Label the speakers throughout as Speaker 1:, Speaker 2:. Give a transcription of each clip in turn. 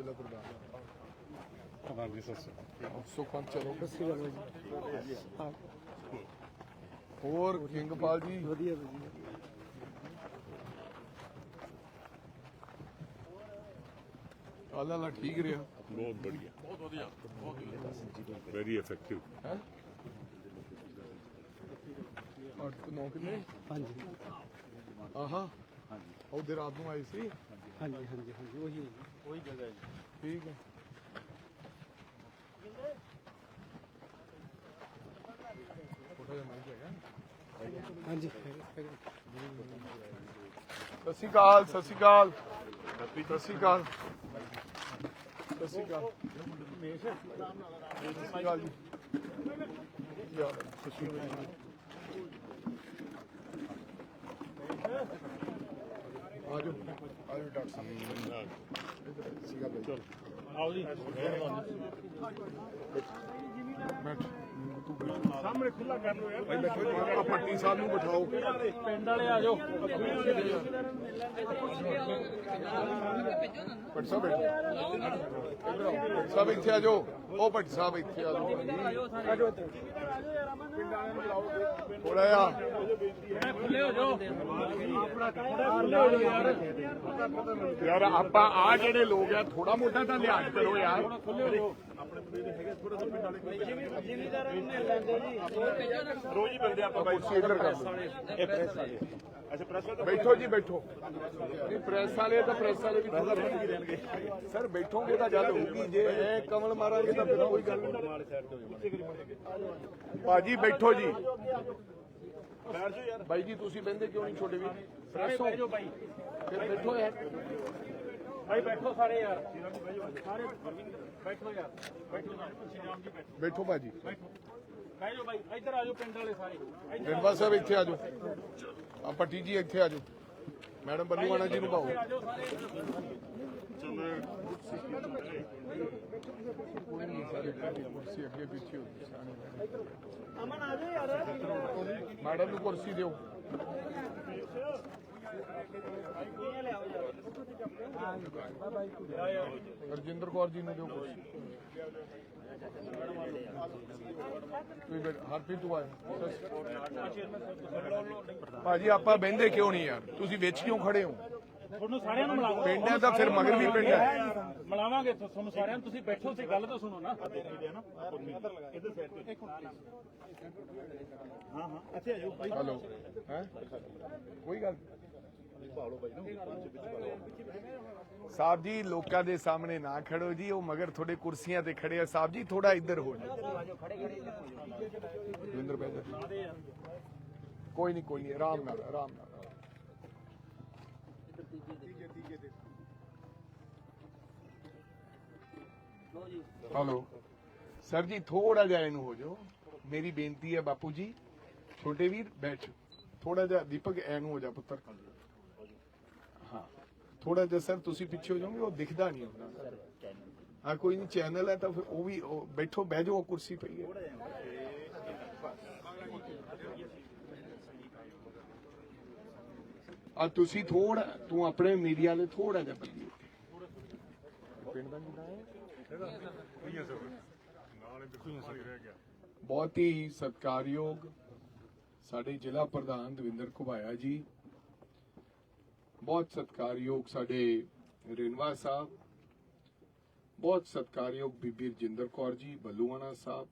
Speaker 1: ਜ਼ਿਲ੍ਹਾ ਪ੍ਰਧਾਨ
Speaker 2: ਪ੍ਰਧਾਨ ਜੀ ਸਤਿ ਸ਼੍ਰੀ ਅਕਾਲ।
Speaker 1: ਸੁਖਵੰਤ ਚਲੋ ਹੋਰ ਕਿੰਗਪਾਲ ਜੀ?
Speaker 3: ਵਧੀਆ ਵਧੀਆ।
Speaker 1: ਆਲਾ ਲਾ ਠੀਕ ਰਿਹਾ?
Speaker 2: ਬਹੁਤ ਬੜੀਆ ਬਹੁਤ ਵਧੀਆ ਬਹੁਤ ਵਧੀਆ। ਵੈਰੀ ਇਫੈਕਟਿਵ
Speaker 1: ਹੈ? ਅੱਠ ਕੁ ਨੌ ਕਿੰਨੇ?
Speaker 3: ਹਾਂਜੀ।
Speaker 1: ਆਹਾ। ਉਹਦੇ ਰਾਤ ਨੂੰ ਆਈ ਸੀ?
Speaker 3: ਹਾਂਜੀ ਹਾਂਜੀ ਹਾਂਜੀ ਉਹੀ ਉਹੀ ਜਗ੍ਹਾ ਹੈ
Speaker 1: ਠੀਕ ਹੈ। ਛੋਟਾ ਜਿਹਾ ਮਿਲ ਜਾਏਗਾ
Speaker 3: ਹਾਂਜੀ। ਹੈਗਾ- ਹੈਗਾ।
Speaker 1: ਸਤਿ ਸ਼੍ਰੀ ਅਕਾਲ ਸਤਿ ਸ਼੍ਰੀ ਅਕਾਲ। ਸਤਿ ਸ਼੍ਰੀ ਅਕਾਲ। ਸਤਿ ਸ਼੍ਰੀ ਅਕਾਲ। ਸਤਿ ਸ਼੍ਰੀ ਅਕਾਲ ਜੀ। ਯਾਰ ਸਤਿ ਸ਼੍ਰੀ ਅਕਾਲ ਆਜੋ ਆਜੋ ਡਾਕਟਰ ਸਾਹਿਬ। ਸੀਗਾ ਬਈ।
Speaker 2: ਆਓ ਜੀ।
Speaker 1: ਸਾਹਮਣੇ ਖੁੱਲਾ ਕਰ ਲੋ ਯਾਰ। ਭਾਈ ਬੈਠੋ ਆ ਪੱਟੀ ਸਾਹਿਬ ਨੂੰ ਬਿਠਾਓ।
Speaker 3: ਪਿੰਡ ਵਾਲੇ ਆ ਜਾਓ।
Speaker 1: ਭੱਟ ਸਾਹਿਬ ਬੈਠੋ। ਇੱਧਰ ਆਓ ਭੱਟ ਸਾਹਿਬ ਇੱਥੇ ਆ ਜਾਓ। ਉਹ ਭੱਟ ਸਾਹਿਬ ਇੱਥੇ ਆ ਜਾਓ। ਥੋੜਾ ਜਿਹਾ। ਯਾਰ। ਆਪਾਂ ਆ ਜਿਹੜੇ ਲੋਕ ਆ ਥੋੜਾ ਮੋਟਾ ਤਾਂ ਲਿਹਾਜ਼ ਕਰੋ ਯਾਰ।
Speaker 2: ਰੋਜ਼ ਹੀ ਮਿਲਦੇ ਆਪਾਂ ਬਾਈ।
Speaker 1: ਕੁਰਸੀ ਇੱਧਰ ਕਰ ਲਓ
Speaker 2: ਇਹ ਪ੍ਰੈਸ ਵਾਲੇ। ਅੱਛਾ ਪ੍ਰੈਸ ਵਾਲੇ
Speaker 1: ਬੈਠੋ ਜੀ ਬੈਠੋ। ਨਹੀਂ ਪ੍ਰੈਸ ਵਾਲੇ ਤਾਂ ਪ੍ਰੈਸ ਵਾਲੇ ਵੀ ਥੋੜਾ ਬੈਠ ਰਹਿਣਗੇ ਸਰ ਬੈਠੋਗੇ ਤਾਂ ਗੱਲ ਹੋਊਗੀ। ਜੇ ਐ ਕਮਲ ਮਾਰਾਂਗੇ ਤਾਂ ਫਿਰ ਕੋਈ ਗੱਲ ਨਹੀਂ। ਭਾਜੀ ਬੈਠੋ ਜੀ।
Speaker 2: ਬੈਠ ਜਾਓ ਯਾਰ।
Speaker 1: ਬਾਈ ਜੀ ਤੁਸੀਂ ਬੰਦੇ ਕਿਉਂ ਨਹੀਂ ਛੋਟੇ ਵੀ ਪ੍ਰੈਸ ਹੋ।
Speaker 3: ਬਾਈ।
Speaker 1: ਫਿਰ ਬੈਠੋ ਯਾਰ।
Speaker 3: ਬਾਈ ਬੈਠੋ ਸਾਰੇ ਯਾਰ। ਸਾਰੇ ਬੈਠੋ ਯਾਰ ਬੈਠੋ ਜੀ ਬੈਠੋ।
Speaker 1: ਬੈਠੋ ਭਾਜੀ।
Speaker 3: ਬੈਠੋ। ਬਹਿ ਜਾਓ ਬਾਈ ਇੱਧਰ ਆ ਜਾਓ ਪਿੰਡ ਵਾਲੇ ਸਾਰੇ। ਇੱਧਰ
Speaker 1: ਗੰਡਵਾ ਸਾਹਿਬ ਇੱਥੇ ਆ ਜਾਓ। ਆ ਪੱਟੀ ਜੀ ਇੱਥੇ ਆ ਜਾਓ। ਮੈਡਮ ਬੱਲੂਆਣਾ ਜੀ ਨੂੰ ਪਾਓ
Speaker 3: ਆ ਜਾਓ ਸਾਰੇ।
Speaker 1: ਕੋਈ ਨਹੀਂ ਸਾਰੇ ਬੈਠੇ ਕੁਰਸੀ ਅੱਗੇ ਪਿੱਛੇ ਹੋ ਗਈ ਸਾਰੇ
Speaker 3: ਅਮਨ ਆ ਜਾਓ ਯਾਰ
Speaker 1: ਮੈਡਮ ਨੂੰ ਕੁਰਸੀ ਦਿਓ। ਰਜਿੰਦਰ ਕੌਰ ਜੀ ਨੂੰ ਦਿਓ ਹਰਪ੍ਰੀਤ ਤੂੰ ਭਾਜੀ ਆਪਾਂ ਬਹਿੰਦੇ ਕਿਉਂ ਨਹੀਂ ਯਾਰ? ਤੁਸੀਂ ਵਿੱਚ ਕਿਉਂ ਖੜੇ ਹੋ?
Speaker 3: ਤੁਹਾਨੂੰ ਸਾਰਿਆਂ ਨੂੰ ਮਿਲਾਵਾਂਗੇ।
Speaker 1: ਪਿੰਡ ਹੈ ਤਾਂ ਫਿਰ ਮਗਰ ਵੀ ਪਿੰਡ ਹੈ।
Speaker 3: ਮਿਲਾਵਾਂਗੇ ਤੁਹਾਨੂੰ ਸਾਰਿਆਂ ਨੂੰ। ਤੁਸੀਂ ਬੈਠੋ ਤੇ ਗੱਲ ਤਾਂ ਸੁਣੋ ਨਾ।
Speaker 2: ਇੱਧਰ ਸਾਈਡ ਤੇ ਹਾਂ ਹਾਂ। ਇੱਥੇ ਆ ਜਾਓ। ਬਾਈ
Speaker 1: ਹਲੋ। ਹੈ? ਕੋਈ ਗੱਲ ਸਾਹਿਬ ਜੀ, ਲੋਕਾਂ ਦੇ ਸਾਹਮਣੇ ਨਾ ਖੜੋ ਜੀ, ਉਹ ਮਗਰ ਤੁਹਾਡੇ ਕੁਰਸੀਆਂ ਤੇ ਖੜੇ ਆ। ਸਾਹਿਬ ਜੀ ਥੋੜਾ ਇੱਧਰ ਹੋ ਜਾਓ। ਦਵਿੰਦਰ ਬੈਦਰ ਕੋਈ ਨਹੀਂ ਕੋਈ ਨਹੀਂ, ਆਰਾਮ ਨਾਲ ਆਰਾਮ ਨਾਲ। ਹਲੋ। ਸਰ ਜੀ ਥੋੜਾ ਜਿਹਾ ਇਹਨੂੰ ਹੋ ਜਾਓ। ਮੇਰੀ ਬੇਨਤੀ ਹੈ ਬਾਪੂ ਜੀ, ਛੋਟੇ ਵੀਰ, ਬੈਠ। ਥੋੜਾ ਜਿਹਾ ਦੀਪਕ, ਐਨੂੰ ਹੋ ਜਾ ਪੁੱਤਰ। ਥੋੜਾ ਜਿਹਾ ਸਰ ਤੁਸੀਂ ਪਿੱਛੇ ਹੋ ਜਾਓਗੇ, ਉਹ ਦਿਖਦਾ ਨਹੀਂ ਹੁੰਦਾ ਹਾਂ ਕੋਈ ਨਹੀਂ ਚੈਨਲ ਹੈ ਤਾਂ ਫਿਰ ਉਹ ਵੀ ਬੈਠੋ, ਬਹਿ ਜਾਓ ਕੁਰਸੀ ਪਈ ਹੈ। ਆ ਤੁਸੀਂ ਥੋੜਾ ਤੂੰ ਆਪਣੇ ਮੀਡੀਆ ਵਾਲੇ ਥੋੜਾ ਜਿਹਾ ਬੱਲੀ ਪਿੰਡ ਦਾ ਕਿਦਾਂ ਹੈ। ਬਹੁਤ ਹੀ ਸਤਿਕਾਰਯੋਗ ਸਾਡੇ ਜ਼ਿਲ੍ਹਾ ਪ੍ਰਧਾਨ ਦਵਿੰਦਰ ਘੁਬਾਇਆ ਜੀ। ਬਹੁਤ ਸਤਿਕਾਰਯੋਗ ਸਾਡੇ ਰੇਨਵਾ ਸਾਹਿਬ, ਬਹੁਤ ਸਤਿਕਾਰਯੋਗ ਬੀਬੀ ਰਜਿੰਦਰ ਕੌਰ ਜੀ, ਬੱਲੂਆਣਾ ਸਾਹਿਬ,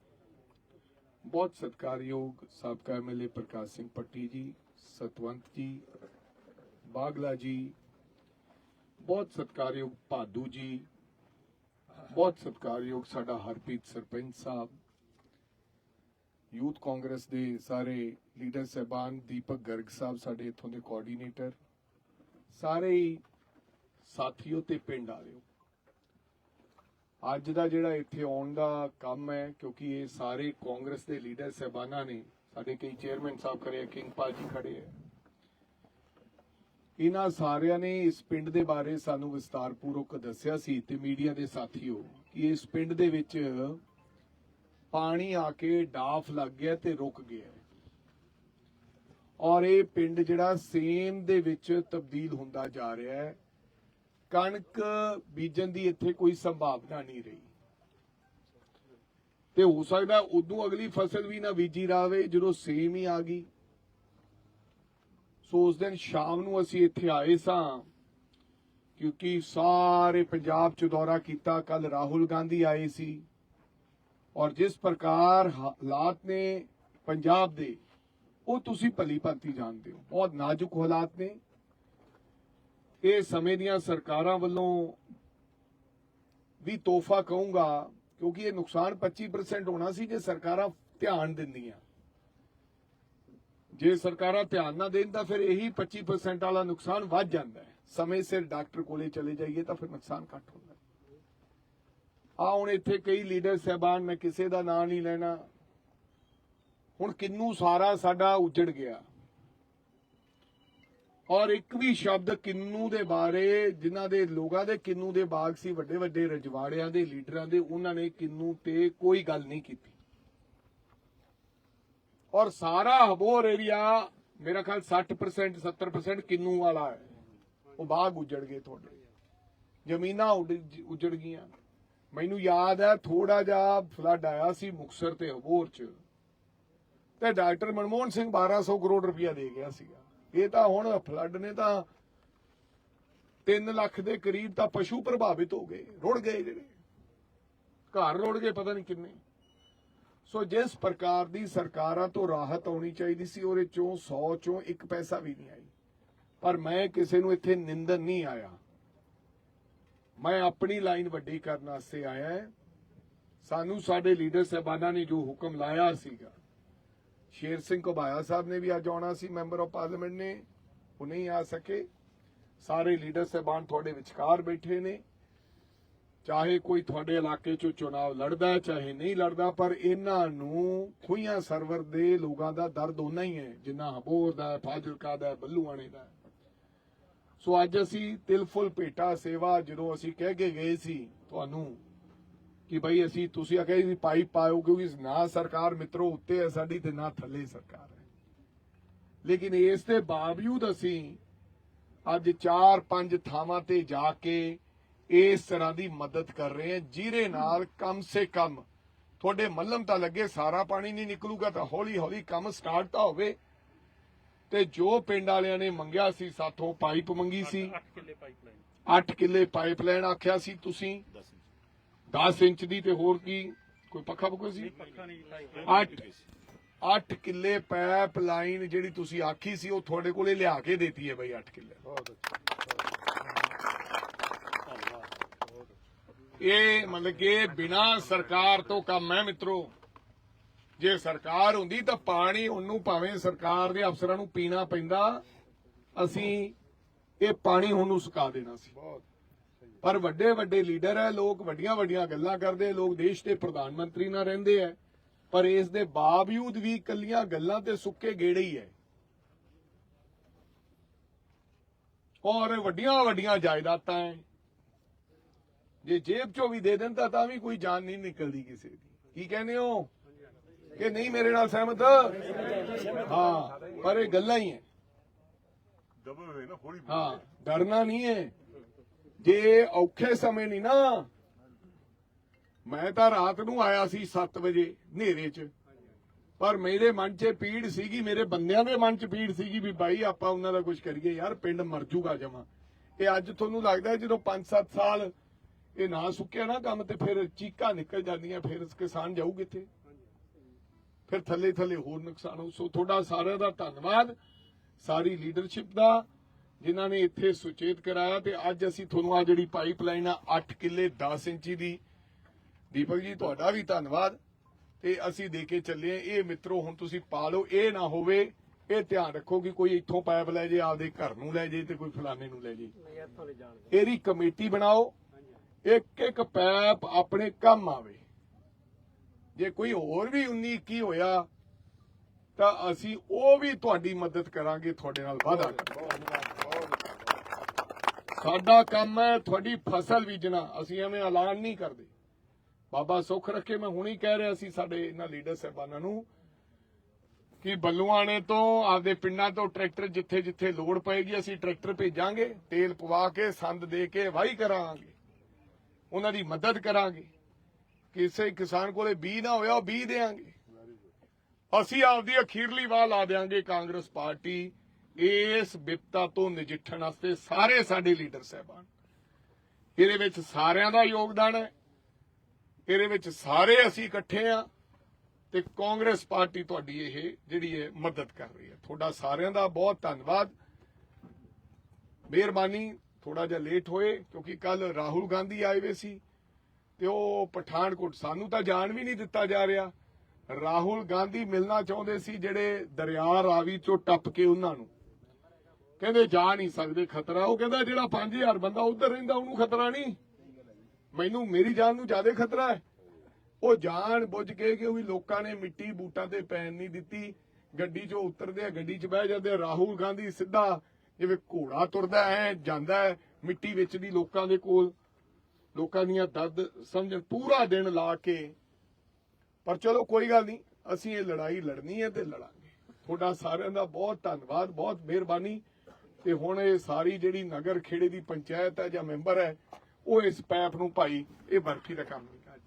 Speaker 1: ਬਹੁਤ ਸਤਿਕਾਰਯੋਗ ਸਾਬਕਾ ਐਮਐਲਏ ਪ੍ਰਕਾਸ਼ ਸਿੰਘ ਪੱਟੀ ਜੀ, ਸਤਵੰਤ ਜੀ, ਬਾਗਲਾ ਜੀ, ਬਹੁਤ ਸਤਿਕਾਰਯੋਗ ਭਾਦੂ ਜੀ, ਬਹੁਤ ਸਤਿਕਾਰਯੋਗ ਸਾਡਾ ਹਰਪ੍ਰੀਤ ਸਰਪੰਚ ਸਾਹਿਬ, ਯੂਥ ਕਾਂਗਰਸ ਦੇ ਸਾਰੇ ਲੀਡਰ ਸਹਿਬਾਨ ਦੀਪਕ ਗਰਗ ਸਾਹਿਬ ਸਾਡੇ ਇਥੋਂ ਦੇ ਕੋਆਰਡੀਨੇਟਰ ਸਾਰੇ ਹੀ ਸਾਥੀਓ ਤੇ ਪਿੰਡ ਵਾਲਿਓ। ਅੱਜ ਦਾ ਜਿਹੜਾ ਇੱਥੇ ਆਉਣ ਦਾ ਕੰਮ ਹੈ, ਕਿਉਂਕਿ ਇਹ ਸਾਰੇ ਕਾਂਗਰਸ ਦੇ ਲੀਡਰ ਸਹਿਬਾਨਾਂ ਨੇ, ਸਾਡੇ ਕਈ ਚੇਅਰਮੈਨ ਸਾਹਿਬ ਖੜੇ ਆ ਕਿੰਗਪਾਲ ਜੀ ਖੜੇ ਆ। ਇਹਨਾਂ ਸਾਰਿਆਂ ਨੇ ਇਸ ਪਿੰਡ ਦੇ ਬਾਰੇ ਸਾਨੂੰ ਵਿਸਤਾਰਪੂਰਵਕ ਦੱਸਿਆ ਸੀ ਤੇ ਮੀਡੀਆ ਦੇ ਸਾਥੀਓ, ਕਿ ਇਸ ਪਿੰਡ ਦੇ ਵਿੱਚ ਪਾਣੀ ਆ ਕੇ ਡਾਫ ਲੱਗ ਗਿਆ ਤੇ ਰੁਕ ਗਿਆ। ਔਰ ਇਹ ਪਿੰਡ ਜਿਹੜਾ ਸੇਮ ਦੇ ਵਿੱਚ ਤਬਦੀਲ ਹੁੰਦਾ ਜਾ ਰਿਹਾ ਹੈ। ਕਣਕ ਬੀਜਣ ਦੀ ਇੱਥੇ ਕੋਈ ਸੰਭਾਵਨਾ ਨਹੀਂ ਰਹੀ। ਤੇ ਹੋ ਸਕਦਾ ਉਦੋਂ ਅਗਲੀ ਫਸਲ ਵੀ ਨਾ ਬੀਜੀ ਰਾਵੇ, ਜਦੋਂ ਸੇਮ ਹੀ ਆ ਗਈ। ਸੋ ਉਸ ਦਿਨ ਸ਼ਾਮ ਨੂੰ ਅਸੀਂ ਇੱਥੇ ਆਏ ਸਾਂ, ਕਿਉਂਕਿ ਸਾਰੇ ਪੰਜਾਬ ਚ ਦੌਰਾ ਕੀਤਾ। ਕੱਲ ਰਾਹੁਲ ਗਾਂਧੀ ਆਏ ਸੀ। ਔਰ ਜਿਸ ਪ੍ਰਕਾਰ ਹਾਲਾਤ ਨੇ ਪੰਜਾਬ ਦੇ ਉਹ ਤੁਸੀਂ ਭਲੀ ਭਾਂਤੀ ਜਾਣਦੇ ਹੋ। ਬਹੁਤ ਨਾਜ਼ੁਕ ਹਾਲਾਤ ਨੇ। ਇਹ ਸਮੇਂ ਦੀਆਂ ਸਰਕਾਰਾਂ ਵੱਲੋਂ ਵੀ ਤੋਹਫਾ ਕਹੂੰਗਾ, ਕਿਉਂਕਿ ਇਹ ਨੁਕਸਾਨ 25% ਹੋਣਾ ਸੀ ਜੇ ਸਰਕਾਰਾਂ ਧਿਆਨ ਦਿੰਦੀਆਂ। ਜੇ ਸਰਕਾਰਾਂ ਧਿਆਨ ਨਾ ਦੇਣ ਤਾਂ ਫਿਰ ਇਹੀ 25% ਵਾਲਾ ਨੁਕਸਾਨ ਵੱਧ ਜਾਂਦਾ ਹੈ। ਸਮੇਂ ਸਿਰ ਡਾਕਟਰ ਕੋਲੇ ਚਲੇ ਜਾਈਏ ਤਾਂ ਫਿਰ ਨੁਕਸਾਨ ਘੱਟ ਹੁੰਦਾ ਆ ਹੁਣ ਇੱਥੇ ਕਈ ਲੀਡਰ ਸਹਿਬਾਨ, ਮੈਂ ਕਿਸੇ ਦਾ ਨਾਂ ਨਹੀਂ ਲੈਣਾ। ਹੁਣ ਕਿੰਨੂ ਸਾਰਾ ਸਾਡਾ ਉਜੜ ਗਿਆ। ਔਰ ਇੱਕ ਵੀ ਸ਼ਬਦ ਕਿੰਨੂ ਦੇ ਬਾਰੇ, ਜਿਨ੍ਹਾਂ ਦੇ ਲੋਕਾਂ ਦੇ ਕਿੰਨੂ ਦੇ ਬਾਗ ਸੀ, ਵੱਡੇ ਵੱਡੇ ਰਜਵਾੜਿਆਂ ਦੇ, ਲੀਡਰਾਂ ਦੇ, ਉਹਨਾਂ ਨੇ ਕਿੰਨੂ ਤੇ ਕੋਈ ਗੱਲ ਨਹੀਂ ਕੀਤੀ। ਔਰ ਸਾਰਾ ਹਬੋਰ ਏਰੀਆ ਮੇਰਾ ਖਿਆਲ 60% 70% ਕਿੰਨੂ ਵਾਲਾ ਹੈ। ਉਹ ਬਾਗ ਉਜੜ ਗਏ ਤੁਹਾਡੇ। ਜ਼ਮੀਨਾਂ ਉਜੜ ਗਈਆਂ। ਮੈਨੂੰ ਯਾਦ ਹੈ ਥੋੜਾ ਜਿਹਾ ਫਲੱਡ ਆਇਆ ਸੀ ਮੁਕਸਰ ਤੇ ਹਬੋਰ ਚ। ਤੇ ਡਾਕਟਰ ਮਨਮੋਹਨ ਸਿੰਘ 1200 ਕਰੋੜ ਰੁਪਇਆ ਦੇ ਗਿਆ ਸੀਗਾ। ਇਹ ਤਾਂ ਹੁਣ ਫਲੱਡ ਨੇ ਤਾਂ 3 ਲੱਖ ਦੇ ਕਰੀਬ ਤਾਂ ਪਸ਼ੂ ਪ੍ਰਭਾਵਿਤ ਹੋ ਗਏ, ਰੁੜ ਗਏ ਜਿਹੜੇ। ਘਰ ਰੁੜ ਗਏ ਪਤਾ ਨਹੀਂ ਕਿੰਨੇ। ਸੋ ਜਿਸ ਪ੍ਰਕਾਰ ਦੀ ਸਰਕਾਰਾਂ ਤੋਂ ਰਾਹਤ ਆਉਣੀ ਚਾਹੀਦੀ ਸੀ, ਉਹਦੇ ਚੋਂ 100 ਚੋਂ ਇੱਕ ਪੈਸਾ ਵੀ ਨਹੀਂ ਆਈ। ਪਰ ਮੈਂ ਕਿਸੇ ਨੂੰ ਇੱਥੇ ਨਿੰਦਨ ਨਹੀਂ ਆਇਆ। ਮੈਂ ਆਪਣੀ ਲਾਈਨ ਵੱਡੀ ਕਰਨ ਵਾਸਤੇ ਆਇਆ ਹਾਂ। ਸਾਨੂੰ ਸਾਡੇ ਲੀਡਰ ਸਾਹਿਬਾਨਾਂ ਨੇ ਜੋ ਹੁਕਮ ਲਾਇਆ ਸੀਗਾ ਸ਼ੇਰ ਸਿੰਘ ਘੁਬਾਇਆ ਸਾਹਿਬ ਨੇ ਵੀ ਅੱਜ ਆਉਣਾ ਸੀ ਮੈਂਬਰ ਆਫ ਪਾਰਲੀਮੈਂਟ ਨੇ। ਉਹ ਨਹੀਂ ਆ ਸਕੇ। ਸਾਰੇ ਲੀਡਰ ਸਾਹਿਬਾਨ ਤੁਹਾਡੇ ਵਿਚਕਾਰ ਬੈਠੇ ਨੇ। ਚਾਹੇ ਕੋਈ ਤੁਹਾਡੇ ਇਲਾਕੇ 'ਚੋਂ ਚੁਣਾਵ ਲੜਦਾ ਚਾਹੇ ਨਹੀਂ ਲੜਦਾ ਪਰ ਇਹਨਾਂ ਨੂੰ ਖੁਈਆਂ ਸਰਵਰ ਦੇ ਲੋਕਾਂ ਦਾ ਦਰਦ ਉਹਨਾਂ ਹੀ ਹੈ ਜਿੰਨਾ ਹਬੋਰ ਦਾ ਫਾਜ਼ਿਲਕਾ ਦਾ ਹੈ, ਬੱਲੂਆਣੇ ਦਾ। ਸੋ ਅੱਜ ਅਸੀਂ ਤਿਲਫੁਲ ਭੇਟਾ ਸੇਵਾ ਜਦੋਂ ਅਸੀਂ ਕਹਿ ਕੇ ਗਏ ਸੀ ਤੁਹਾਨੂੰ ਕਿ ਭਾਈ ਅਸੀਂ ਤੁਸੀਂ ਆਖਿਆ ਜੀ ਪਾਈਪ ਪਾਇਓ ਕਿਉਂਕਿ ਨਾ ਸਰਕਾਰ ਮਿੱਤਰੋ ਉੱਤੇ ਹੈ ਸਾਡੀ ਤੇ ਨਾ ਥੱਲੇ ਸਰਕਾਰ ਹੈ। ਲੇਕਿਨ ਇਸ ਦੇ ਬਾਵਜੂਦ ਅਸੀਂ ਅੱਜ 4-5 ਥਾਵਾਂ ਤੇ ਜਾ ਕੇ ਇਸ ਤਰ੍ਹਾਂ ਦੀ ਮਦਦ ਕਰ ਰਹੇ ਹਾਂ ਜਿਹਦੇ ਨਾਲ ਕਮ ਸੇ ਕਮ ਤੁਹਾਡੇ ਮੱਲਮ ਤਾਂ ਲੱਗੇ ਸਾਰਾ ਪਾਣੀ ਨਹੀਂ ਨਿਕਲੂਗਾ ਤਾਂ ਹੌਲੀ ਹੌਲੀ ਕੰਮ ਸਟਾਰਟ ਤਾਂ ਹੋਵੇ। ਤੇ ਜੋ ਪਿੰਡ ਵਾਲਿਆਂ ਨੇ ਮੰਗਿਆ ਸੀ ਸਾਥੋਂ ਪਾਈਪ ਮੰਗੀ ਸੀ।
Speaker 3: 8 ਕਿੱਲੇ ਪਾਈਪਲਾਈਨ।
Speaker 1: 8 ਕਿੱਲੇ ਪਾਈਪਲਾਈਨ ਆਖਿਆ ਸੀ ਤੁਸੀਂ। 10 ਇੰਚ ਦੀ ਤੇ ਹੋਰ ਕੀ? ਕੋਈ ਪੱਖਾ ਪੱਖਾ ਸੀ?
Speaker 3: ਪੱਖਾ ਨਹੀਂ ਲਾਈ
Speaker 1: 8 8 ਕਿੱਲੇ ਪਾਈਪ ਲਾਈਨ ਜਿਹੜੀ ਤੁਸੀਂ ਆਖੀ ਸੀ ਉਹ ਤੁਹਾਡੇ ਕੋਲੇ ਲਿਆ ਕੇ ਦੇਤੀ ਹੈ ਬਈ 8 ਕਿੱਲੇ।
Speaker 3: ਬਹੁਤ
Speaker 1: ਇਹ ਮਤਲਬ ਕਿ ਬਿਨਾ ਸਰਕਾਰ ਤੋਂ ਕੰਮ ਹੈ ਮਿੱਤਰੋ। ਜੇ ਸਰਕਾਰ ਹੁੰਦੀ ਤਾਂ ਪਾਣੀ ਉਹਨੂੰ ਭਾਵੇਂ ਸਰਕਾਰ ਦੇ ਅਫਸਰਾਂ ਨੂੰ ਪੀਣਾ ਪੈਂਦਾ ਅਸੀਂ ਇਹ ਪਾਣੀ ਉਹਨੂੰ ਸੁਕਾ ਦੇਣਾ ਸੀ। ਪਰ ਵੱਡੇ ਵੱਡੇ ਲੀਡਰ ਹੈ ਲੋਕ ਵੱਡੀਆਂ ਵੱਡੀਆਂ ਗੱਲਾਂ ਕਰਦੇ ਲੋਕ ਦੇਸ਼ ਦੇ ਪ੍ਰਧਾਨ ਮੰਤਰੀ ਨਾਲ ਰਹਿੰਦੇ ਹੈ ਪਰ ਇਸ ਦੇ ਬਾਵਜੂਦ ਵੀ ਕੱਲੀਆਂ ਗੱਲਾਂ ਤੇ ਸੁੱਕੇ ਗੇੜੇ ਹੀ ਹੈ। ਔਰ ਵੱਡੀਆਂ ਵੱਡੀਆਂ ਜਾਇਦਾਦਾਂ ਹੈ। ਜੇ ਜੇਬ ਚੋਂ ਵੀ ਦੇ ਦਿੰਦਾ ਤਾਂ ਤਾਂ ਵੀ ਕੋਈ ਜਾਨ ਨਹੀਂ ਨਿਕਲਦੀ ਕਿਸੇ ਦੀ। ਕੀ ਕਹਿੰਦੇ ਹੋ? ਕਿ ਨਹੀਂ ਮੇਰੇ ਨਾਲ ਸਹਿਮਤ? ਹਾਂ ਪਰ ਇਹ ਗੱਲਾਂ ਹੀ ਹੈ।
Speaker 2: ਦਬੇ ਨਾ ਹੌਲੀ
Speaker 1: ਹਾਂ ਡਰਨਾ ਨਹੀਂ ਹੈ। ਜੇ ਔਖੇ ਸਮੇਂ ਨਹੀਂ ਨਾ, ਮੈਂ ਤਾਂ ਰਾਤ ਨੂੰ ਆਇਆ ਸੀ 7 ਵਜੇ ਹਨੇਰੇ 'ਚ। ਪਰ ਮੇਰੇ ਮਨ 'ਚ ਪੀੜ ਸੀਗੀ, ਮੇਰੇ ਬੰਦਿਆਂ ਦੇ ਮਨ 'ਚ ਪੀੜ ਸੀਗੀ ਵੀ ਬਾਈ ਆਪਾਂ ਉਹਨਾਂ ਦਾ ਕੁਝ ਕਰੀਏ, ਯਾਰ ਪਿੰਡ ਮਰ ਜੂਗਾ ਜਮਾ। ਇਹ ਅੱਜ ਤੁਹਾਨੂੰ ਲੱਗਦਾ ਜਦੋਂ 5-7 ਸਾਲ ਇਹ ਨਾ ਸੁੱਕਿਆ ਨਾ ਕੰਮ ਤੇ ਫਿਰ ਚੀਕਾਂ ਨਿਕਲ ਜਾਂਦੀਆਂ, ਫਿਰ ਕਿਸਾਨ ਜਾਊ ਕਿੱਥੇ? ਫਿਰ ਥੱਲੇ ਥੱਲੇ ਹੋਰ ਨੁਕਸਾਨ ਹੋ ਸੋ ਤੁਹਾਡਾ ਸਾਰਿਆਂ ਦਾ ਧੰਨਵਾਦ, ਸਾਰੀ ਲੀਡਰਸ਼ਿਪ ਦਾ ਜਿਨ੍ਹਾਂ ਨੇ ਇੱਥੇ ਸੁਚੇਤ ਕਰਾਇਆ ਤੇ ਅੱਜ ਅਸੀਂ ਤੁਹਾਨੂੰ ਆ ਜਿਹੜੀ ਪਾਈਪਲਾਈਨ ਆ 8 ਕਿੱਲੇ 10 ਇੰਚੀ ਦੀ। ਦੀਪਕ ਜੀ ਤੁਹਾਡਾ ਵੀ ਧੰਨਵਾਦ। ਤੇ ਅਸੀਂ ਦੇ ਕੇ ਚੱਲੇ ਹਾਂ। ਇਹ ਮਿੱਤਰੋ ਹੁਣ ਤੁਸੀਂ ਪਾ ਲਓ। ਇਹ ਨਾ ਹੋਵੇ ਇਹ ਧਿਆਨ ਰੱਖੋ ਕਿ ਕੋਈ ਇੱਥੋਂ ਪਾਈਪ ਲੈ ਜੇ ਆਪਦੇ ਘਰ ਨੂੰ ਲੈ ਜੇ ਤੇ ਕੋਈ ਫਲਾਣੇ ਨੂੰ ਲੈ ਜੇ। ਇਹਦੀ ਕਮੇਟੀ ਬਣਾਓ। ਇੱਕ ਇੱਕ ਪੈਪ ਆਪਣੇ ਕੰਮ ਆਵੇ। ਜੇ ਕੋਈ ਹੋਰ ਵੀ 19 21 ਹੋਇਆ ਤਾਂ ਅਸੀਂ ਉਹ ਵੀ ਤੁਹਾਡੀ ਮਦਦ ਕਰਾਂਗੇ ਤੁਹਾਡੇ ਨਾਲ ਵਾਅਦਾ ਕਰਾਂਗੇ। ਸਾਡਾ ਕੰਮ ਹੈ ਤੁਹਾਡੀ ਫਸਲ ਬੀਜਣਾ। ਅਸੀਂ ਐਵੇਂ ਐਲਾਨ ਨਹੀਂ ਕਰਦੇ। ਬਾਬਾ ਸੁੱਖ ਰੱਖੇ, ਮੈਂ ਹੁਣੀ ਕਹਿ ਰਿਹਾ ਸੀ ਸਾਡੇ ਇਹਨਾਂ ਲੀਡਰ ਸਾਹਿਬਾਨਾਂ ਨੂੰ ਕਿ ਬੱਲੂਆਣੇ ਤੋਂ, ਆਪਦੇ ਪਿੰਡਾਂ ਤੋਂ ਟਰੈਕਟਰ ਜਿੱਥੇ ਜਿੱਥੇ ਲੋੜ ਪਏਗੀ, ਅਸੀਂ ਟਰੈਕਟਰ ਭੇਜਾਂਗੇ, ਤੇਲ ਪਵਾ ਕੇ, ਸੰਦ ਦੇ ਕੇ, ਵਾਹੀ ਕਰਾਂਗੇ। ਉਹਨਾਂ ਦੀ ਮਦਦ ਕਰਾਂਗੇ। ਕਿਸੇ ਕਿਸਾਨ ਕੋਲੇ ਬੀ ਨਾ ਹੋਇਆ, ਉਹ ਬੀ ਦੇਾਂਗੇ। ਅਸੀਂ ਆਪਦੀ ਅਖੀਰਲੀ ਵਾਹ ਲਾ ਦੇਾਂਗੇ ਕਾਂਗਰਸ ਪਾਰਟੀ ਇਸ ਵਿਪਤਾ ਤੋਂ ਨਜਿੱਠਣ ਵਾਸਤੇ ਸਾਰੇ ਸਾਡੇ ਲੀਡਰ ਸਹਿਬਾਨ। ਇਹਦੇ ਵਿੱਚ ਸਾਰਿਆਂ ਦਾ ਯੋਗਦਾਨ ਹੈ। ਇਹਦੇ ਵਿੱਚ ਸਾਰੇ ਅਸੀਂ ਇਕੱਠੇ ਆ ਤੇ ਕਾਂਗਰਸ ਪਾਰਟੀ ਤੁਹਾਡੀ ਇਹ ਜਿਹੜੀ ਹੈ ਮਦਦ ਕਰ ਰਹੀ ਹੈ। ਤੁਹਾਡਾ ਸਾਰਿਆਂ ਦਾ ਬਹੁਤ ਧੰਨਵਾਦ। ਮਿਹਰਬਾਨੀ ਥੋੜਾ ਜਿਹਾ ਲੇਟ ਹੋਏ ਕਿਉਂਕਿ ਕੱਲ ਰਾਹੁਲ ਗਾਂਧੀ ਆਏ ਵੇ ਸੀ ਤੇ ਉਹ ਪਠਾਨਕੋਟ ਸਾਨੂੰ ਤਾਂ ਜਾਣ ਵੀ ਨਹੀਂ ਦਿੱਤਾ ਜਾ ਰਿਹਾ। ਰਾਹੁਲ ਗਾਂਧੀ ਮਿਲਣਾ ਚਾਹੁੰਦੇ ਸੀ ਜਿਹੜੇ ਦਰਿਆ ਰਾਵੀ ਚੋਂ ਟੱਪ ਕੇ ਉਹਨਾਂ ਨੂੰ। ਕਹਿੰਦੇ ਜਾ ਨਹੀਂ ਸਕਦੇ, ਖਤਰਾ। ਉਹ ਕਹਿੰਦਾ ਜਿਹੜਾ 5000 ਬੰਦਾ ਉਧਰ ਰਹਿੰਦਾ, ਉਹਨੂੰ ਖਤਰਾ ਨਹੀਂ। ਮੈਨੂੰ, ਮੇਰੀ ਜਾਨ ਨੂੰ ਜ਼ਿਆਦਾ ਖਤਰਾ ਹੈ। ਉਹ ਜਾਣ ਬੁੱਝ ਕੇ ਕਿ ਵੀ ਲੋਕਾਂ ਨੇ ਮਿੱਟੀ ਬੂਟਾਂ ਤੇ ਪੈਣ ਨਹੀਂ ਦਿੱਤੀ। ਗੱਡੀ 'ਚੋਂ ਉਤਰਦੇ ਆ, ਗੱਡੀ 'ਚ ਬਹਿ ਜਾਂਦੇ ਰਾਹੁਲ ਗਾਂਧੀ ਸਿੱਧਾ ਜਿਵੇਂ ਘੋੜਾ ਤੁਰਦਾ ਹੈ ਜਾਂਦਾ ਹੈ ਮਿੱਟੀ ਵਿੱਚ ਦੀ ਲੋਕਾਂ ਦੇ ਕੋਲ। ਲੋਕਾਂ ਦੀਆਂ ਦਰਦ ਸਮਝਣ, ਪੂਰਾ ਦਿਨ ਲਾ ਕੇ। ਪਰ ਚਲੋ, ਕੋਈ ਗੱਲ ਨਹੀਂ। ਅਸੀਂ ਇਹ ਲੜਾਈ ਲੜਨੀ ਹੈ ਤੇ ਲੜਾਂਗੇ। ਤੁਹਾਡਾ ਸਾਰਿਆਂ ਦਾ ਬਹੁਤ ਧੰਨਵਾਦ, ਬਹੁਤ ਮਿਹਰਬਾਨੀ। ਤੇ ਹੁਣ ਇਹ ਸਾਰੀ ਜਿਹੜੀ ਨਗਰ ਖੇੜੇ ਦੀ ਪੰਚਾਇਤ ਹੈ ਜਾਂ ਮੈਂਬਰ ਹੈ ਉਹ ਇਸ ਪੈਪ ਨੂੰ ਭਾਈ ਇਹ ਬਰਫੀ ਦਾ ਕੰਮ ਨਹੀਂ ਅੱਜ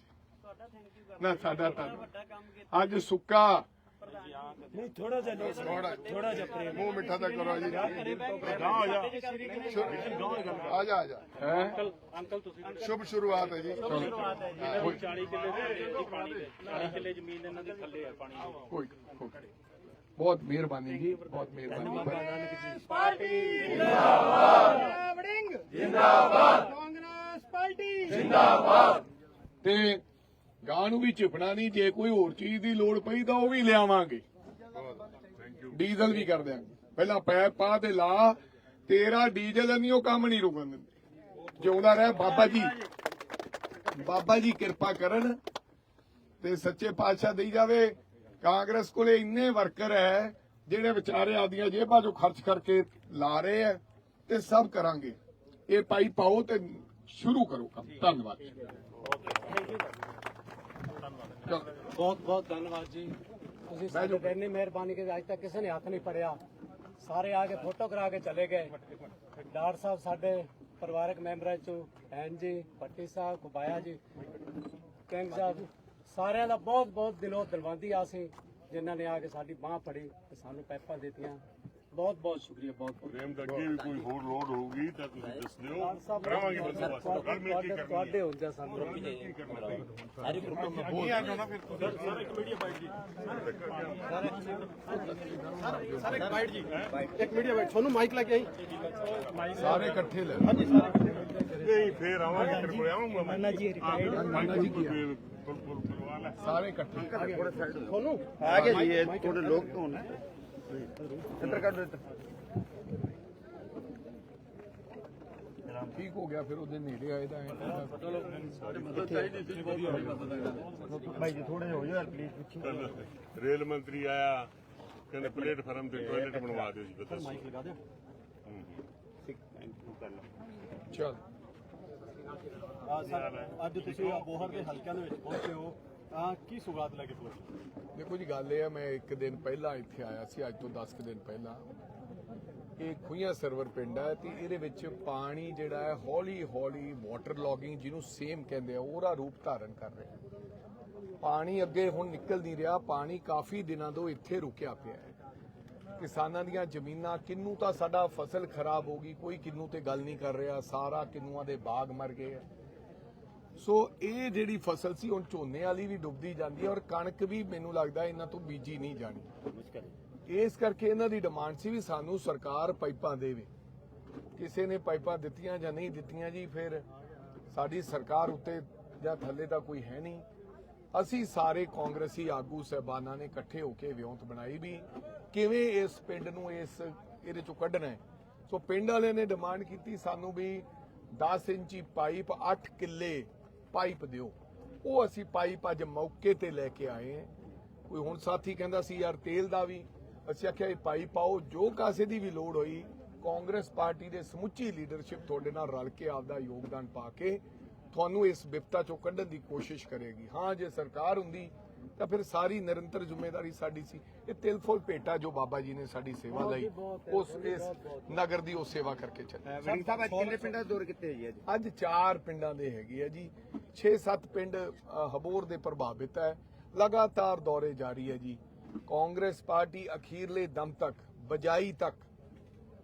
Speaker 1: ਨਾ ਸਾਡਾ ਧੰਨਵਾਦ ਅੱਜ ਸੁੱਕਾ।
Speaker 3: ਨਹੀਂ ਥੋੜਾ ਜਿਹਾ
Speaker 1: ਥੋੜਾ
Speaker 3: ਥੋੜਾ ਜਿਹਾ ਪ੍ਰੇਮ
Speaker 1: ਮੂੰਹ ਮਿੱਠਾ ਤਾਂ ਕਰੋ ਜੀ।
Speaker 3: ਗਾਂ ਹੋ ਜਾ।
Speaker 1: ਆ ਜਾ ਆ ਜਾ। ਹੈ?
Speaker 3: ਅੰਕਲ ਅੰਕਲ ਤੁਸੀਂ
Speaker 1: ਸ਼ੁਭ ਸ਼ੁਰੂਆਤ ਹੈ ਜੀ।
Speaker 3: ਸ਼ੁਰੂਆਤ ਹੈ ਜੀ। 40 ਕਿੱਲੇ ਦੇ ਪਾਣੀ ਦੇ। 40 ਕਿੱਲੇ ਜ਼ਮੀਨ ਇਹਨਾਂ ਦੇ ਥੱਲੇ ਹੈ ਪਾਣੀ ਦੇ।
Speaker 1: ਕੋਈ ਕੋਈ ਬਹੁਤ ਮਿਹਰਬਾਨੀ ਜੀ ਬਹੁਤ ਮਿਹਰਬਾਨੀ।
Speaker 4: ਵੜਿੰਗ ਜਿੰਦਾਬਾਦ। ਕਾਂਗਰਸ ਪਾਰਟੀ।
Speaker 1: ਤੇ ਗਾਂ ਨੂੰ ਵੀ ਝਿਪਣਾ ਨਹੀਂ ਜੇ ਕੋਈ ਹੋਰ ਚੀਜ਼ ਦੀ ਲੋੜ ਪਈ ਤਾਂ ਉਹ ਵੀ ਲਿਆਵਾਂਗੇ। ਡੀਜ਼ਲ ਵੀ ਕਰ ਦਿਆਂਗੇ। ਪਹਿਲਾਂ ਪੈਪ ਪਾ ਤੇ ਲਾ ਤੇਰਾ ਡੀਜ਼ਲ ਨਹੀਂ ਉਹ ਕੰਮ ਨਹੀਂ ਰੁਕਣ ਦਿੰਦੇ। ਜਿਉਂਦਾ ਰਹਿ ਬਾਬਾ ਜੀ। ਬਾਬਾ ਜੀ ਕਿਰਪਾ ਕਰਨ ਤੇ ਸੱਚੇ ਪਾਤਸ਼ਾਹ ਦੇਈ ਜਾਵੇ। ਕਾਂਗਰਸ ਕੋਲੇ ਇੰਨੇ ਵਰਕਰ ਹੈ ਜਿਹੜੇ ਵਿਚਾਰੇ ਆਪਦੀਆਂ ਜੇਬਾਂ ਚੋਂ ਖਰਚ ਕਰਕੇ ਲਾ ਰਹੇ ਆ ਤੇ ਸਭ ਕਰਾਂਗੇ। ਇਹ ਪਾਈ ਪਾਓ ਤੇ ਸ਼ੁਰੂ ਕਰੋ ਕੰਮ। ਧੰਨਵਾਦ
Speaker 5: ਬਹੁਤ ਬਹੁਤ ਧੰਨਵਾਦ ਜੀ। ਤੁਸੀਂ ਸਾਡੇ ਤੇ ਇੰਨੀ ਮਿਹਰਬਾਨੀ ਕਿ ਅੱਜ ਤੱਕ ਕਿਸੇ ਨੇ ਹੱਥ ਨਹੀਂ ਫੜਿਆ। ਸਾਰੇ ਆ ਕੇ ਫੋਟੋ ਕਰਾ ਕੇ ਚਲੇ ਗਏ। ਡਾਕਟਰ ਸਾਹਿਬ ਸਾਡੇ ਪਰਿਵਾਰਕ ਮੈਂਬਰਾਂ ਚੋਂ ਭੈਣ ਜੀ ਪੱਟੀ ਸਾਹਿਬ ਗੁਬਾਇਆ ਜੀ ਕਿੰਗ ਸਾਹਿਬ। ਸਾਰਿਆਂ ਦਾ ਬਹੁਤ ਬਹੁਤ ਦਿਲੋਂ ਦਿਲਵੰਦੀ ਆ ਸੀ ਜਿਨ੍ਹਾਂ ਨੇ ਆ ਕੇ ਸਾਡੀ ਬਾਹ ਫੜੀ ਤੇ ਸਾਨੂੰ ਪੈਪਾਂ ਦਿੱਤੀਆਂ। ਬਹੁਤ ਬਹੁਤ ਸ਼ੁਕਰੀਆ ਬਹੁਤ ਬਹੁਤ।
Speaker 2: ਪ੍ਰੇਮ ਦਾ ਅੱਗੇ ਵੀ ਕੋਈ ਹੋਰ ਲੋੜ ਹੋਊਗੀ ਤਾਂ ਤੁਸੀਂ ਦੱਸ ਦਿਓ ਕਰਾਵਾਂਗੇ ਬੰਦੋਬਸਤ ਗੱਲ ਮਿਲ ਕੇ
Speaker 5: ਤੁਹਾਡੇ
Speaker 2: ਕਰਨੀ
Speaker 5: ਤੁਹਾਡੇ ਹੁੰਦੇ ਸਾਨੂੰ।
Speaker 3: ਇੱਕ ਮੀਡੀਆ ਬੈਠ ਤੁਹਾਨੂੰ ਮਾਈਕ ਲੈ ਕੇ ਆਈ?
Speaker 1: ਸਾਰੇ ਇਕੱਠੇ ਲੈ
Speaker 2: ਨਹੀਂ ਫੇਰ ਆਵਾਂਗੇ ਤੇਰੇ ਕੋਲ ਆਵਾਂਗਾ ਮੈਂ।
Speaker 3: ਜੀ ਰਿਟਾਇਰਡ
Speaker 1: ਮੰਨਾ ਜੀ ਕੀ ਆ? ਸਾਰੇ ਇਕੱਠੇ।
Speaker 3: ਤੁਹਾਨੂੰ?
Speaker 6: ਆ ਗਿਆ ਜੀ ਇਹ ਥੋੜੇ ਲੋਕ ਤੋਂ ਨੇ ਇੱਧਰ ਕੱਢ ਇੱਧਰ।
Speaker 1: ਠੀਕ ਹੋ ਗਿਆ ਫਿਰ ਉਹਦੇ ਨੇੜੇ ਆਏ ਤਾਂ
Speaker 6: ਭਾਈ ਜੀ ਥੋੜੇ ਹੋ ਜਾਓ ਪਲੀਜ਼ ਪਿੱਛੇ।
Speaker 2: ਰੇਲ ਮੰਤਰੀ ਆਇਆ ਕਹਿੰਦੇ ਪਲੇਟਫਾਰਮ ਤੇ ਟਾਇਲਟ ਬਣਵਾ ਦਿਓ ਜੀ ਬਤਾ
Speaker 1: ਚਲ।
Speaker 3: ਅੱਜ ਤੁਸੀਂ ਬੋਹਰ ਦੇ ਹਲਕਿਆਂ ਦੇ ਵਿੱਚ ਪਹੁੰਚੇ ਹੋ। ਆ ਕੀ ਸੁਗਾਤ ਲੈ ਕੇ ਪਹੁੰਚੇ?
Speaker 1: ਦੇਖੋ ਜੀ, ਗੱਲ ਇਹ ਹੈ ਮੈਂ ਇੱਕ ਦਿਨ ਪਹਿਲਾਂ ਇੱਥੇ ਆਇਆ ਸੀ, ਅੱਜ ਤੋਂ 10 ਕੁ ਦਿਨ ਪਹਿਲਾਂ। ਇਹ ਖੁਈਆਂ ਸਰਵਰ ਪਿੰਡ ਹੈ ਤੇ ਇਹਦੇ ਵਿੱਚ ਪਾਣੀ ਜਿਹੜਾ ਹੈ, ਹੌਲੀ ਹੌਲੀ ਵਾਟਰ ਲੌਗਿੰਗ ਜਿਹਨੂੰ ਸੇਮ ਕਹਿੰਦੇ ਆ, ਉਹਦਾ ਰੂਪ ਧਾਰਨ ਕਰ ਰਿਹਾ ਪਾਣੀ ਅੱਗੇ ਹੁਣ ਨਿਕਲ ਨਹੀਂ ਰਿਹਾ, ਪਾਣੀ ਕਾਫੀ ਦਿਨਾਂ ਤੋਂ ਇੱਥੇ ਰੁਕਿਆ ਪਿਆ ਹੈ। ਕਿਸਾਨਾਂ ਦੀਆਂ ਜ਼ਮੀਨਾਂ, ਕਿੰਨੂ ਤਾਂ ਸਾਡਾ ਫਸਲ ਖਰਾਬ ਹੋ ਗਈ, ਕੋਈ ਕਿੰਨੂ ਤੇ ਗੱਲ ਨਹੀਂ ਕਰ ਰਿਹਾ, ਸਾਰਾ ਕਿੰਨੂਆਂ ਦੇ ਬਾਗ ਮਰ ਗਏ ਆ। ਸੋ ਇਹ ਜਿਹੜੀ ਫਸਲ ਸੀ ਹੁਣ ਝੋਨੇ ਵਾਲੀ ਵੀ ਡੁੱਬਦੀ ਜਾਂਦੀ ਹੈ ਔਰ ਕਣਕ ਵੀ ਮੈਨੂੰ ਲੱਗਦਾ ਇਹਨਾਂ ਤੋਂ ਬੀਜੀ ਨਹੀਂ ਜਾਣੀ। ਇਸ ਕਰਕੇ ਇਹਨਾਂ ਦੀ ਡਿਮਾਂਡ ਸੀ ਵੀ ਸਾਨੂੰ ਸਰਕਾਰ ਪਾਈਪਾਂ ਦੇਵੇ। ਕਿਸੇ ਨੇ ਪਾਈਪਾਂ ਦਿੱਤੀਆਂ ਜਾਂ ਨਹੀਂ ਦਿੱਤੀਆਂ ਜੀ ਫਿਰ ਸਾਡੀ ਸਰਕਾਰ ਉੱਤੇ ਜਾਂ ਥੱਲੇ ਦਾ ਕੋਈ ਹੈ ਨਹੀਂ। ਅਸੀਂ ਸਾਰੇ ਕਾਂਗਰਸੀ ਆਗੂ ਸਹਿਬਾਨਾਂ ਨੇ ਇਕੱਠੇ ਹੋ ਕੇ ਵਿਉਂਤ ਬਣਾਈ ਵੀ ਕਿਵੇਂ ਇਸ ਪਿੰਡ ਨੂੰ ਇਸ ਇਹਦੇ ਚੋਂ ਕੱਢਣਾ ਹੈ। ਸੋ ਪਿੰਡ ਵਾਲਿਆਂ ਨੇ ਡਿਮਾਂਡ ਕੀਤੀ ਸਾਨੂੰ ਵੀ 10 ਇੰਚੀ ਪਾਈਪ 8 ਕਿੱਲੇ ਪਾਈਪ ਦਿਓ। ਉਹ ਅਸੀਂ ਪਾਈਪ ਅੱਜ ਮੌਕੇ ਤੇ ਲੈ ਕੇ ਆਏ ਹਾਂ। ਕੋਈ ਹੁਣ ਸਾਥੀ ਕਹਿੰਦਾ ਸੀ, ਯਾਰ ਤੇਲ ਦਾ ਵੀ। ਅਸੀਂ ਆਖਿਆ, ਇਹ ਪਾਈਪ ਆਓ, ਜੋ ਕਾਸੇ ਦੀ ਵੀ ਲੋੜ ਹੋਈ, ਕਾਂਗਰਸ ਪਾਰਟੀ ਦੇ ਸਮੁੱਚੀ ਲੀਡਰਸ਼ਿਪ ਤੁਹਾਡੇ ਨਾਲ ਰਲ ਕੇ ਆਪਦਾ ਯੋਗਦਾਨ ਪਾ ਕੇ ਤੁਹਾਨੂੰ ਇਸ ਵਿਪਤਾ ਚੋਂ ਕੱਢਣ ਦੀ ਕੋਸ਼ਿਸ਼ ਕਰੇਗੀ। ਹਾਂ, ਜੇ ਸਰਕਾਰ ਹੁੰਦੀ ਤਾਂ ਫਿਰ ਸਾਰੀ ਨਿਰੰਤਰ ਜ਼ਿੰਮੇਵਾਰੀ ਸਾਡੀ ਸੀ। ਇਹ ਤਿਲ ਫੁੱਲ ਭੇਟਾ ਜੋ ਬਾਬਾ ਜੀ ਨੇ ਸਾਡੀ ਸੇਵਾ ਲਈ ਉਸ ਇਸ ਨਗਰ ਦੀ ਉਹ ਸੇਵਾ ਕਰਕੇ ਚੱਲੇ।
Speaker 6: ਸਾਹਿਬ ਅੱਜ ਕਿੰਨੇ ਪਿੰਡਾਂ ਦਾ ਦੌਰ ਕੀਤੇ ਜੀ? ਅੱਜ
Speaker 1: ਅੱਜ ਚਾਰ ਪਿੰਡਾਂ ਦੇ ਹੈਗੇ ਆ ਜੀ। 6-7 ਪਿੰਡ ਹਬੋਰ ਦੇ ਪ੍ਰਭਾਵਿਤ ਹੈ। ਲਗਾਤਾਰ ਦੌਰੇ ਜਾਰੀ ਹੈ ਜੀ। ਕਾਂਗਰਸ ਪਾਰਟੀ ਅਖੀਰਲੇ ਦਮ ਤੱਕ ਬਜਾਈ ਤੱਕ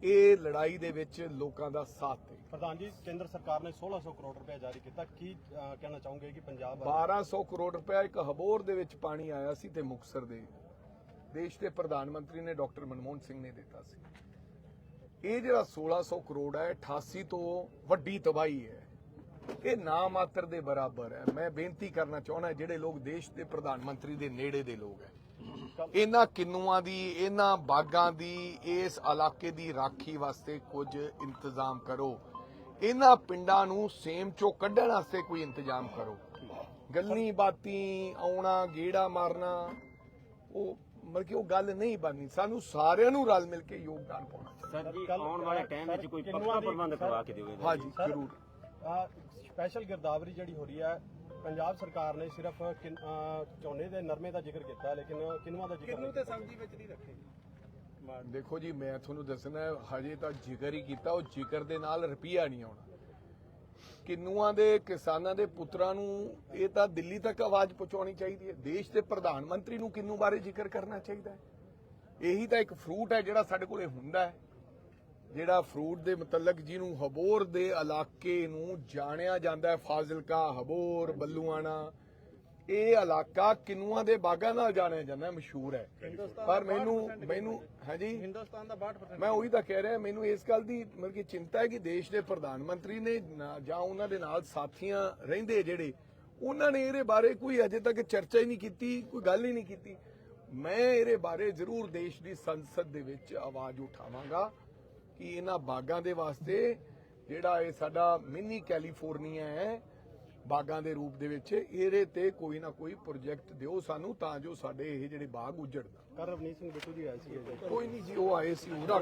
Speaker 1: ਇਹ ਲੜਾਈ ਦੇ ਵਿੱਚ ਲੋਕਾਂ ਦਾ ਸਾਥ ਦੇ
Speaker 3: ਪ੍ਰਧਾਨ ਜੀ ਕੇਂਦਰ ਸਰਕਾਰ ਨੇ 1600 ਕਰੋੜ ਰੁਪਏ ਜਾਰੀ ਕੀਤਾ। ਕੀ ਕਹਿਣਾ ਚਾਹੋਗੇ ਕਿ ਪੰਜਾਬ ਬਾਰੇ?
Speaker 1: 1200 ਕਰੋੜ ਰੁਪਇਆ ਇੱਕ ਹਬੋਰ ਦੇ ਵਿੱਚ ਪਾਣੀ ਆਇਆ ਸੀ ਤੇ ਮੁਕਸਰ ਦੇ ਦੇਸ਼ ਦੇ ਪ੍ਰਧਾਨ ਮੰਤਰੀ ਨੇ ਡਾਕਟਰ ਮਨਮੋਹਨ ਸਿੰਘ ਨੇ ਦਿੱਤਾ ਸੀ। ਇਹ ਜਿਹੜਾ 1600 ਕਰੋੜ ਹੈ 88 ਤੋਂ ਵੱਡੀ ਤਬਾਹੀ ਹੈ। ਇਹ ਨਾ ਮਾਤਰ ਦੇ ਬਰਾਬਰ ਹੈ। ਮੈਂ ਬੇਨਤੀ ਕਰਨਾ ਚਾਹੁੰਦਾ ਜਿਹੜੇ ਲੋਕ ਦੇਸ਼ ਦੇ ਪ੍ਰਧਾਨ ਮੰਤਰੀ ਦੇ ਨੇੜੇ ਦੇ ਲੋਕ ਹੈ। ਇਹਨਾਂ ਕਿੰਨੂਆਂ ਦੀ ਇਹਨਾਂ ਬਾਗਾਂ ਦੀ ਇਸ ਇਲਾਕੇ ਦੀ ਰਾਖੀ ਵਾਸਤੇ ਕੁਝ ਇੰਤਜ਼ਾਮ ਕਰੋ। ਇਹਨਾਂ ਪਿੰਡਾਂ ਨੂੰ ਸੇਮ ਚੋਂ ਕੱਢਣ ਵਾਸਤੇ ਕੋਈ ਇੰਤਜ਼ਾਮ ਕਰੋ। ਗੱਲੀ ਬਾਤੀ ਆਉਣਾ ਗੇੜਾ ਮਾਰਨਾ ਉਹ ਮਤਲਬ ਕਿ ਉਹ ਗੱਲ ਨਹੀਂ ਬਣਨੀ। ਸਾਨੂੰ ਸਾਰਿਆਂ ਨੂੰ ਰਲ ਮਿਲ ਕੇ ਯੋਗਦਾਨ ਪਾਉਣਾ
Speaker 7: ਸਰ ਜੀ ਆਉਣ ਵਾਲੇ ਟਾਈਮ ਵਿੱਚ ਕੋਈ ਪੱਕਾ ਪ੍ਰਬੰਧ ਕਰਵਾ ਕੇ ਦਿਓਗੇ
Speaker 1: ਹਾਂਜੀ ਜ਼ਰੂਰ।
Speaker 3: ਅਹ, ਸਪੈਸ਼ਲ ਗਿਰਦਾਵਰੀ ਜਿਹੜੀ ਹੋ ਰਹੀ ਹੈ ਪੰਜਾਬ ਸਰਕਾਰ ਨੇ ਸਿਰਫ ਕਿਨ- ਝੋਨੇ ਦੇ ਨਰਮੇ ਦਾ ਜ਼ਿਕਰ ਕੀਤਾ ਲੇਕਿਨ ਕਿੰਨੂਆਂ ਦਾ ਜ਼ਿਕਰ ਨਹੀਂ ਕੀਤਾ।
Speaker 1: ਦੇਖੋ ਜੀ, ਮੈਂ ਤੁਹਾਨੂੰ ਦੱਸਣਾ, ਹਜੇ ਤਾਂ ਜ਼ਿਕਰ ਹੀ ਕੀਤਾ, ਉਹ ਜ਼ਿਕਰ ਦੇ ਨਾਲ ਰੁਪਈਆ ਨਹੀਂ ਆਉਣਾ। ਕਿੰਨੂਆਂ ਦੇ ਕਿਸਾਨਾਂ ਦੇ ਪੁੱਤਰਾਂ ਨੂੰ ਇਹ ਤਾਂ ਦਿੱਲੀ ਤੱਕ ਆਵਾਜ਼ ਪਹੁੰਚਾਉਣੀ ਚਾਹੀਦੀ ਹੈ। ਦੇਸ਼ ਦੇ ਪ੍ਰਧਾਨ ਮੰਤਰੀ ਨੂੰ ਕਿੰਨੂ ਬਾਰੇ ਜ਼ਿਕਰ ਕਰਨਾ ਚਾਹੀਦਾ ਹੈ? ਇਹੀ ਤਾਂ ਇੱਕ ਫਰੂਟ ਹੈ ਜਿਹੜਾ ਸਾਡੇ ਕੋਲੇ ਹੁੰਦਾ ਹੈ। ਜਿਹੜਾ ਫਰੂਟ ਦੇ ਮੁਤਲਕ ਜਿਹਨੂੰ ਹਬੋਰ ਦੇ ਇਲਾਕੇ ਨੂੰ ਜਾਣਿਆ ਜਾਂਦਾ ਹੈ। ਫਾਜ਼ਿਲਕਾ, ਹਬੋਰ, ਬੱਲੂਆਣਾ ਇਹ ਇਲਾਕਾ ਕਿਨੂਆਂ ਦੇ ਬਾਗਾਂ ਨਾਲ ਜਾਣਿਆ ਜਾਂਦਾ ਮਸ਼ਹੂਰ ਹੈ। ਪਰ ਮੈਨੂੰ ਮੈਨੂੰ ਹਾਂਜੀ?
Speaker 6: ਹਿੰਦੁਸਤਾਨ ਦਾ 62%
Speaker 1: ਮੈਂ ਉਹੀ ਤਾਂ ਕਹਿ ਰਿਹਾ ਮੈਨੂੰ ਇਸ ਗੱਲ ਦੀ ਮਤਲਬ ਕਿ ਚਿੰਤਾ ਹੈ ਕਿ ਦੇਸ਼ ਦੇ ਪ੍ਰਧਾਨ ਮੰਤਰੀ ਨਾ- ਜਾਂ ਉਹਨਾਂ ਦੇ ਨਾਲ ਸਾਥੀਆਂ ਰਹਿੰਦੇ ਜਿਹੜੇ ਉਹਨਾਂ ਨੇ ਇਹਦੇ ਬਾਰੇ ਕੋਈ ਅਜੇ ਤੱਕ ਚਰਚਾ ਹੀ ਨਹੀਂ ਕੀਤੀ ਕੋਈ ਗੱਲ ਹੀ ਨਹੀਂ ਕੀਤੀ। ਮੈਂ ਇਹਦੇ ਬਾਰੇ ਜ਼ਰੂਰ ਦੇਸ਼ ਦੀ ਸੰਸਦ ਦੇ ਵਿੱਚ ਆਵਾਜ਼ ਉਠਾਵਾਂਗਾ ਕਿ ਇਹਨਾਂ ਬਾਗਾਂ ਦੇ ਵਾਸਤੇ ਜਿਹੜਾ ਇਹ ਸਾਡਾ ਮਿਨੀ ਕੈਲੀਫੋਰਨੀਆ ਹੈ ਬਾਗਾਂ ਦੇ ਰੂਪ ਦੇ ਵਿੱਚ ਇਹਦੇ ਤੇ ਕੋਈ ਨਾ ਕੋਈ ਪ੍ਰੋਜੈਕਟ ਦਿਓ ਸਾਨੂੰ ਤਾਂ ਜੋ ਸਾਡੇ ਇਹ ਜਿਹੜੇ ਬਾਗ ਉਜੜਨ।
Speaker 3: ਕਰ ਰਵਨੀਤ ਸਿੰਘ ਬਿੱਟੂ ਜੀ ਆਏ ਸੀ
Speaker 1: ਕੋਈ ਨਹੀਂ ਜੀ ਉਹ ਆਏ ਸੀ ਉਹਦਾ